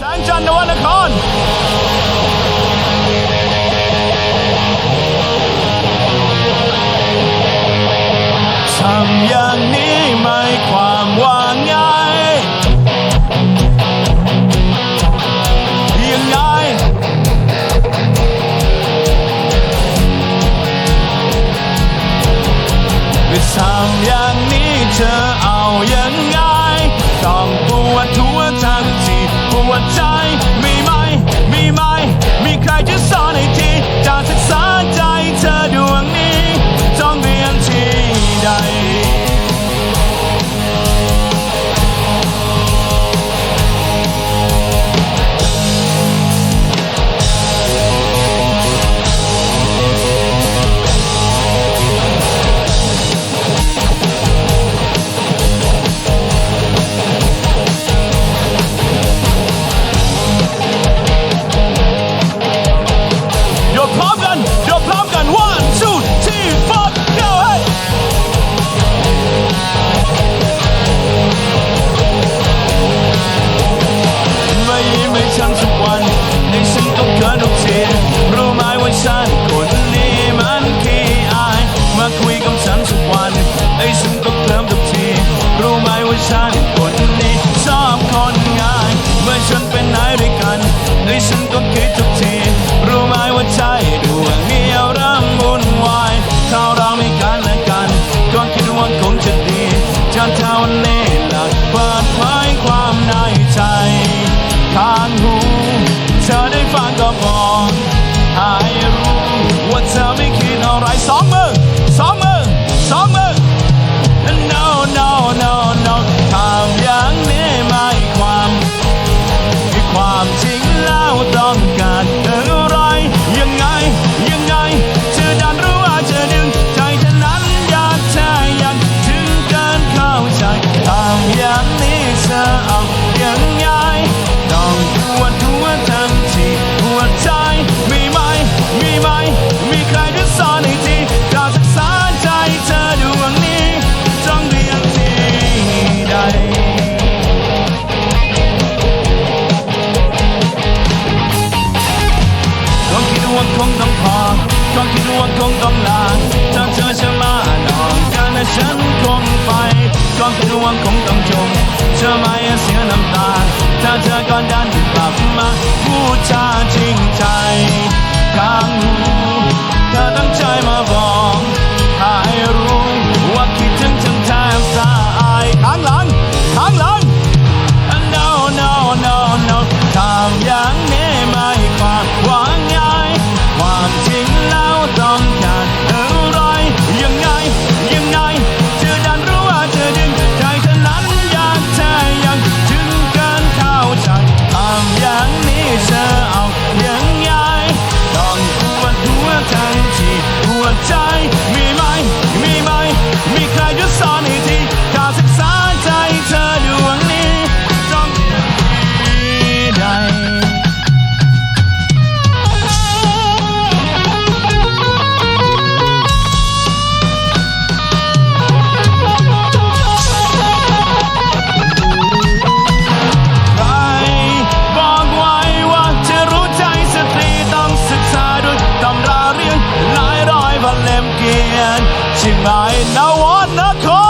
ช้งจันทวนครทำอย่างนี้ไม่ความว่าง่ายยังง่ายไงทำอย่างนี้เธอเอายังไงต้องปวด หัวใจมีไหมมีไหมมีใครจะสอน ฉันก็คิดทุกที รู้ไหมว่าใจดวงนี้เริ่มวุ่นวายถ้าเราไม่กันและกัน ก็คิดว่าคงจะดีถ้าเท่านี้หลักเปิดเผยความในใจข้างหู เธอได้ฟังก็บอกให้รู้ ว่าเธอไม่คิดอะไรสองมือสองมือ ต้องพอก็คิดว่าคงต้องลาถ้าเธอจะมาหลอนกันฉันคงไปก็คิดว่าคงต้องจบเธอไม่เสียน้ำตา ถ้าเธอก็ดันกลับมาพูดจา again tonight. I wanna call.